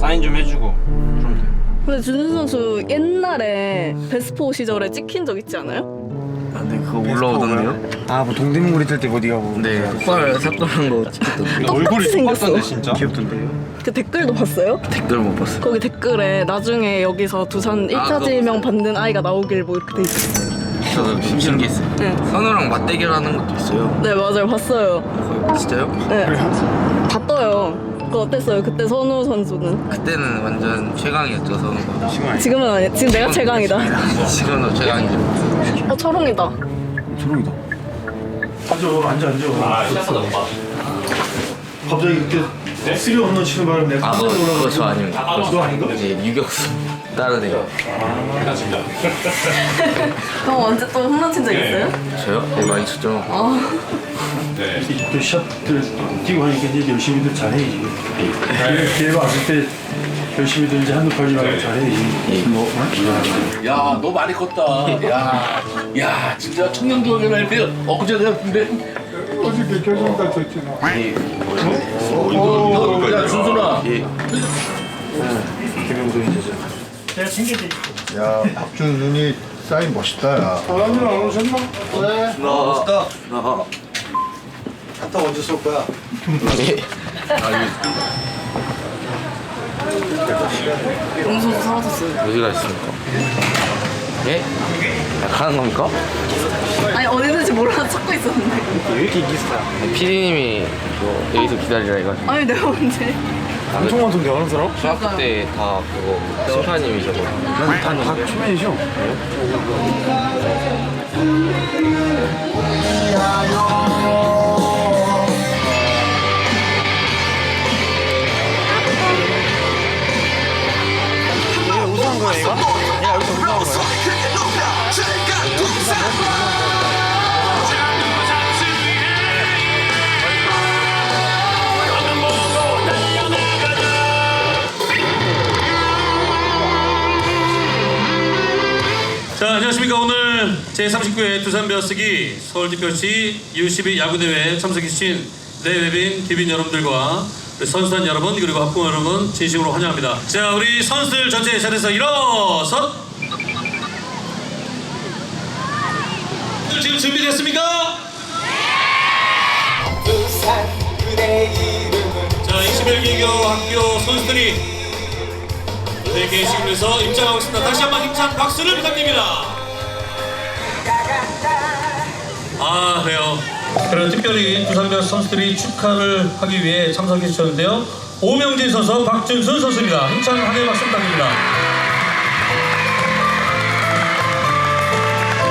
사인 좀 해주고 그러면 돼요. 근데 준수 선수 옛날에 베스포 시절에 찍힌 적 있지 않아요? 아, 네 그거 올라오던데요? 아 뭐 동대문구리 뜰때 어디가 뭐 네 폭발 사건한 거 찍혔던데 생겼어. 똑같던데 진짜. 귀엽던데요? 그 댓글도 봤어요? 댓글 못 봤어요 거기 댓글에 나중에 여기서 두산 1차 그거 지명 받는 아이가 나오길 뭐 이렇게 돼 있었어요. 저도 좀 신기했어요 네. 선우랑 맞대결 하는 것도 있어요 네 맞아요 봤어요. 거의 진짜요? 네. 다 떠요. 그거 어땠어요? 그때 선우 선수는? 그때는 완전 최강이었죠 선우가 지금은 아니. 지금 내가 최강이다. 지금도 최강이죠 어 철웅이다. 초롱이다 앉아 앉아 앉아 아 시작보다 못 봐. 갑자기 그때 쓰리 홈런 치는 바람에 내가 아 깜짝 그거 놀라가지고 저 아닙니다 너 아닌가? 이제 유격수 다른 애요 형 언제 또 홈런 친적 있어요? 저요? 네 많이 쳤죠. 또 샷들 뛰고 하니까 이제 열심히들 잘해야지. 기회 왔을 때 열심히들 이제 한눈 팔지 말고 잘해야지. 뭐 어? 야, 너 많이 컸다. 야, 야, 진짜 청년 교육을 할때 엊그제 같은데. 어저께 결승까지 졌잖아 어, 야, 준순아. 야 박준순이 사인 멋있다 야 사람이 안 오셨나? 갖다 언제 쏠 거야? 영수 선수 사라졌어요. 어디가 있습니까? 예? 가는 겁니까? 아니 어디 있는지 몰라서 찾고 있었는데. 왜 이렇게 기스다 피디님이 뭐 여기서 기다리라 해가지고 아니 내가 언제? 엄청 많던데 어느 사람? 중학교 때 다 그거 심판님이셔서 다 초면이셔 얘 우승한 거야 얘가? 안녕하십니까. 오늘 제39회 두산 베어스기 서울특별시 U12 야구대회에 참석해주신 내외빈, 기빈 여러분들과 선수단 여러분 그리고 학부모 여러분 진심으로 환영합니다. 자, 우리 선수들 전체 자리에서 일어서 지금 준비됐습니까? 자, 21개교 학교 선수들이 무대 계시면서 입장하고 있습니다. 다시 한번 힘찬 박수를 부탁드립니다. 아 그래요. 그런 특별히 두산베어 선수들이 축하를 하기 위해 참석해 주셨는데요. 오명진 선수, 박준순 선수입니다. 힘찬 환영 박수 부탁드립니다.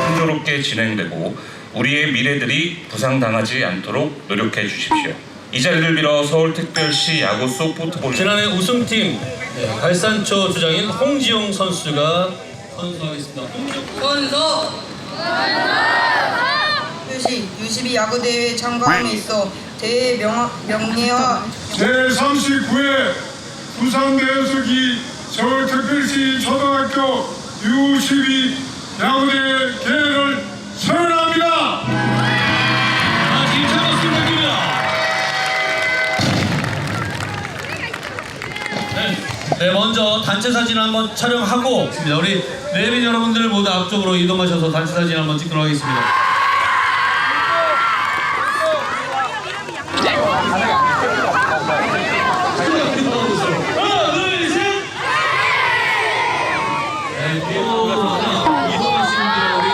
풍요롭게 진행되고 우리의 미래들이 부상당하지 않도록 노력해 주십시오. 이 자리를 빌어 서울특별시 야구 소프트볼 지난해 우승팀 네, 발산초 주장인 홍지용 선수가 선수하겠습니다. 표시 U12 야구 대회 참가함에 있어 대회 명, 명예와 제39회 부산 대여섯기 서울특별시 초등학교 U12 야구대회 개회를 선언합니다 아, 힘찬 박수 부탁드립니다. 네, 네, 먼저 단체 사진 한번 촬영하고 우리 내빈 여러분들 모두 앞쪽으로 이동하셔서 단체 사진 한번 찍도록 하겠습니다. 하나, 둘, 셋. 네, 그리고 이동하시는 우리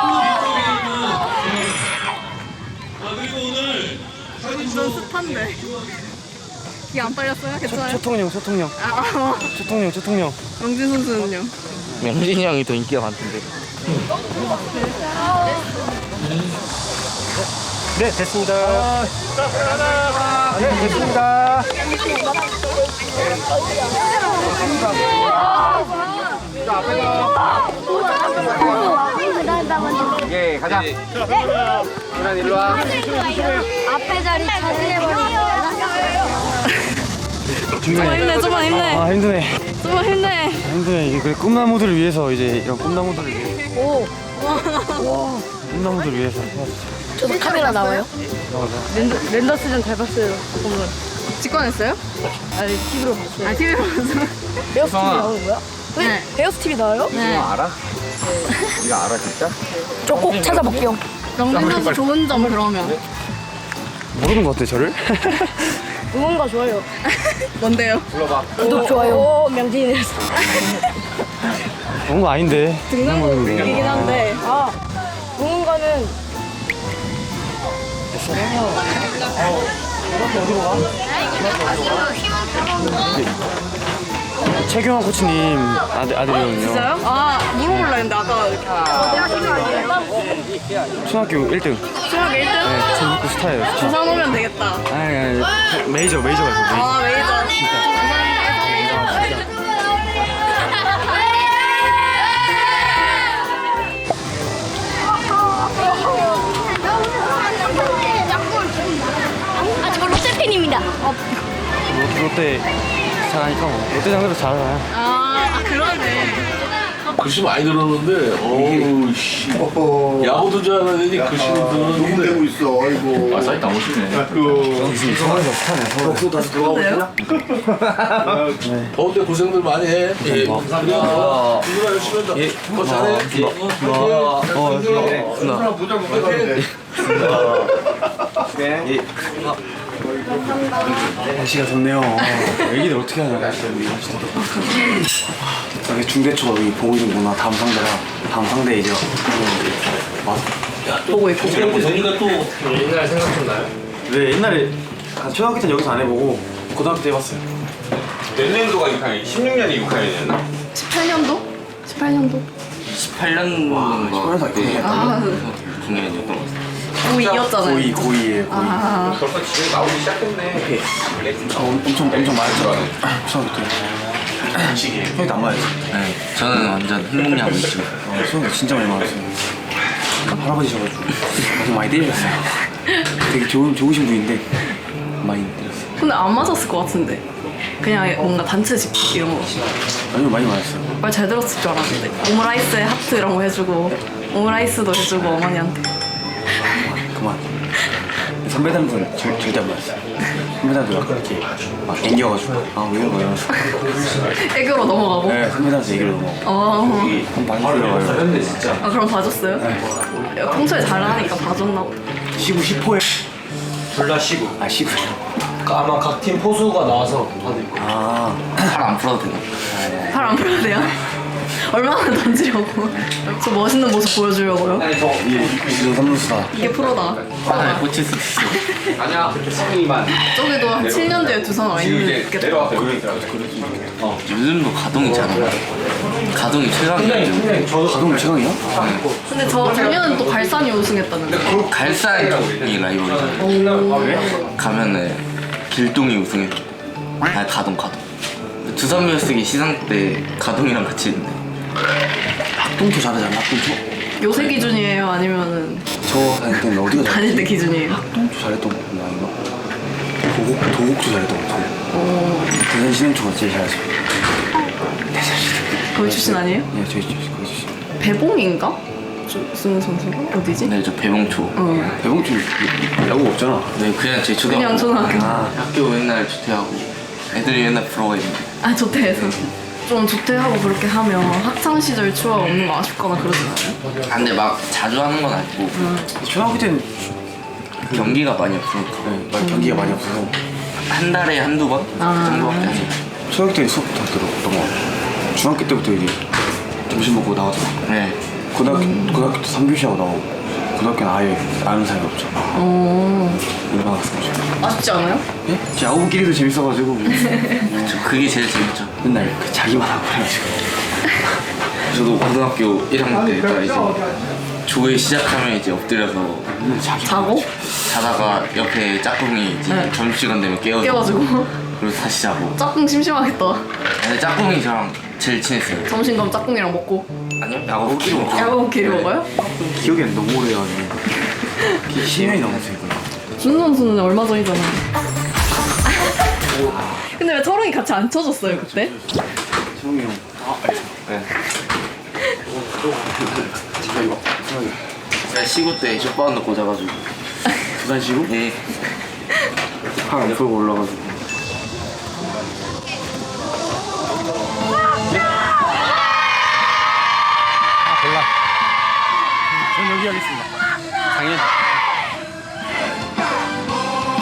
손목 이쪽에 있는 아 그리고 오늘 사진 넌 습한데. 기 안 빨렸어요? 괜찮아요? 초통령 초통령. 아, 아, 초통령 초통령. 명진 선수는요? 명진이 형이 더 인기가 많던데. 네 됐습니다. 네 됐습니다. 예 가자. 유난 일로 와. 앞에 자리 좀만 힘내, 좀만 힘내. 아 힘드네 좀만 힘내. 아, 힘드네 이게 그 꿈나무들을 위해서 이제 이런 꿈나무들을 위해서 오. 꿈나무들을 위해서 저도 카메라 나와요? 랜더, 랜더 시즌 잘 봤어요, 오늘. 직관했어요? 아니 TV로 봤어요. 아 TV로 봤어요. 베어스 TV 나오는 거야? 네. 베어스 TV 나와요? 네. 알아? 네가 알아 진짜? 저 꼭 찾아볼게요. 명진 선수 좋은 점 그러면 모르는 것 같아 저를? 응원가 좋아요. 뭔데요? 구독 좋아요. 오, 명진이 그런 거 아닌데 등산곡이긴 한데 아, 응원가는 최경환 코치님 아들, 아들이거든요 진짜요? 아 물어볼라 했는데 아까 초등학교 1등 중학교 1등? 네, 전북구 스타예요 스타 부산 오면 되겠다. 메이저 메이저가 있어 메이저. 아 메이저. 아, 저 롯데 팬입니다. 롯- 롯데 잘하니까 뭐 롯데 상대로 잘하잖아요. 아, 아. 글씨 많이 들었는데 어우 씨. 야구도 잘하더니 글씨는 들었는데. 녹음되고 있어 아이고. 아 사이트 안 오시네 그. 서울에서 스타네 서울 다시 들어가 보시냐? 더운데 고생들 많이 해. 예, 감사합니다. 누나 열심히 한다. 더 잘해. 어, 어 누나. 부장 부장 날씨가 덥네요 애기들 어떻게 하냐 여기 중대초가 여기 보고 있는구나 다음 상대라 다음 상대 이제 와서 보고 있고. 되니까 또 옛날 생각 좀 나요? 네 옛날에 아, 초등학교 때는 여기서 안 해보고 고등학교 때 해봤어요 몇 년도가 6학년? 16년이 6학년이었나? 18년도? 18년도? 18년도인가 그때 아, 중요했던 것 같아요 고2였잖아요. 고2 고2에요 고2 아, 벌써 집에 나오기 시작했네. 저 엄청 엄청 많았죠 초등학교 때 형이도 안 맞았어 네 저는 완전 흥분량이죠 어, 수영이 진짜 많이 맞았어요. 할아버지셔가지고 엄청 많이 때리셨어요. 되게 좋은 좋으신 분인데 많이 때렸어요. 근데 안 맞았을 것 같은데. 그냥 뭔가 단체 집합 이런 거. 아니요 많이 맞았어요. 말 잘 들었을 줄 알았는데. 오므라이스에 하트 이런 거 해주고, 오므라이스도 해주고, 어머니한테. 그만. 선배들한테는 절, 절대 안 맞았어요. 선배들한테 막 이렇게 막 앵겨가지고 아 왜 이런 거야. 애교로 넘어가고. 네 선배들한테 얘기를 뭐 어. 여기 한 많이 들어가요. 아, 그럼 봐줬어요? 평소에 잘하니까 봐줬나 보다. 시구 10호에 둘다 시고. 아 시구. 아마 각 팀 포수가 나와서 받을 거야. 아팔안 풀어도 되나? 팔안 풀어도 돼요? 얼마나 던지려고? 저 멋있는 모습 보여주려고요? 아니 저 이거 삼루수다. 이게 프로다. 팔에 꽂힐 수도 있어 아니야 승희만 저기도 한 7년 뒤에 두산 와 지금 있는 이제 겠다 내려왔어 여기 있더라고. 요즘도 가동이 잘안 나. 가동이 최강이에요 가동 최강이야? 근데 저 작년은 또 갈산이 우승했다는데. 갈산이 라이벌이잖아 가면은 길동이 우승했어 아 가동 가동 두산 베어스기 시상 때 가동이랑 같이 했는데 학동초 잘하잖아 학동초. 요새 기준이에요? 아니면은 저 다닐 때는 어디가 잘해? 다닐 때 기준이에요? 학동초 잘했던 거 아닌가? 도곡 도곡초 잘했던 거 같아요. 대전 신흥초가 제일 잘하죠. 거기 출신 아니에요? 예, 저희 저희 거기 주시. 배봉인가? 승우 선수가? 어디지? 네 저 배봉초 어. 대봉초 야구 없잖아. 네 그냥 제 초등학교 그냥 초등학교. 아, 학교 맨날 조퇴하고 애들이 맨날 부러워 있는데 아 조퇴해서. 좀 조퇴하고 그렇게 하면 학창 시절 추억 없는 거 아쉽거나 그러진 않아요? 아, 근데 막 자주 하는 건 아니고 초등학교 때는 경기가 많이 없으니까 네, 말 경기가 많이 없어서 한 달에 한두 번 아. 정도밖에 안 해요 초등학교 때 수업 다 들었던 거 같아요. 중학교 때부터 이제 점심 먹고 나가잖아. 네 고등학교 고등학교 때 3교시 하고 나오고 고등학교는 아예 아는 사이가 없죠. 어. 얼마나 갔었죠. 아쉽지 않아요? 예? 야구끼리도 재밌어가지고 저 그게 제일 재밌죠 맨날 그 자기만 하고 그래가지고 저도 고등학교 1학년 때 딱 이제 조회 시작하면 이제 엎드려서 맨날 자기 자고? 자다가 옆에 짝꿍이 이제 네. 점심시간 되면 깨워주고 깨가지고. 그리고 다시 자고 짝꿍 심심하겠다. 근데 짝꿍이 저랑 제일 친했어요 점심 그럼 짝꿍이랑 먹고. 아니요 야구끼리 먹고 야구끼리 먹어요? 기억이 안 너무 오래가지고 10년이 넘었어요 이거. 준 선 수는 얼마 전이잖아. 형이 같이 안 쳐줬어요 그때? 정이 형. 아, 아 예. 네. 제가 이거. 제가 네, 시구 때 쇼파운드 꽂아가지고. 부산 시구? 네. 예. 팔안 풀고 올라가지고.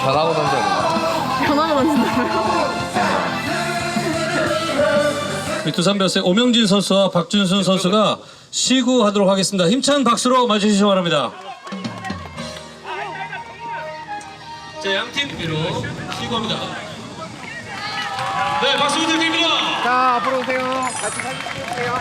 변하고 던져야 된다. 변화가 던진다고요? 우리 두산 베어스의 오명진 선수와 박준순 선수가 시구하도록 하겠습니다. 힘찬 박수로 맞으시기 바랍니다. 자, 양팀 위로 시구합니다. 네, 박수 부탁드립니다. 자, 앞으로 오세요. 같이 사진 찍을게요.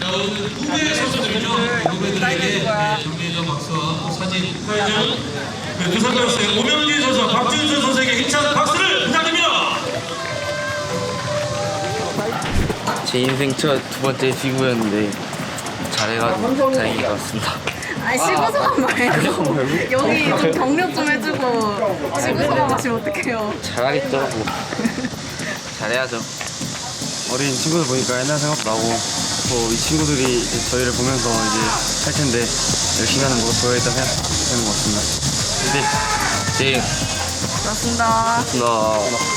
자, 오늘 후배 선수들이죠. 후배들에게 네, 정리해준 박수와 사진 네, 두산 베어스의 오명진 선수와 박준순 선수에게 힘찬 박수를 제 인생 첫 두 번째 시구였는데 잘해가지고 다행인 것 같습니다. 아니 시구소감 말고 여기 좀 격려 좀 해주고 시구소감 하시면 어떡해요 잘하겠죠. 뭐. 잘해야죠. 어린 친구들 보니까 옛날 생각도 나고 또 이 친구들이 이제 저희를 보면서 이제 할 텐데 열심히 하는 모습 보여야겠다 생각하는 것 같습니다. 네. 네. 고맙습니다 나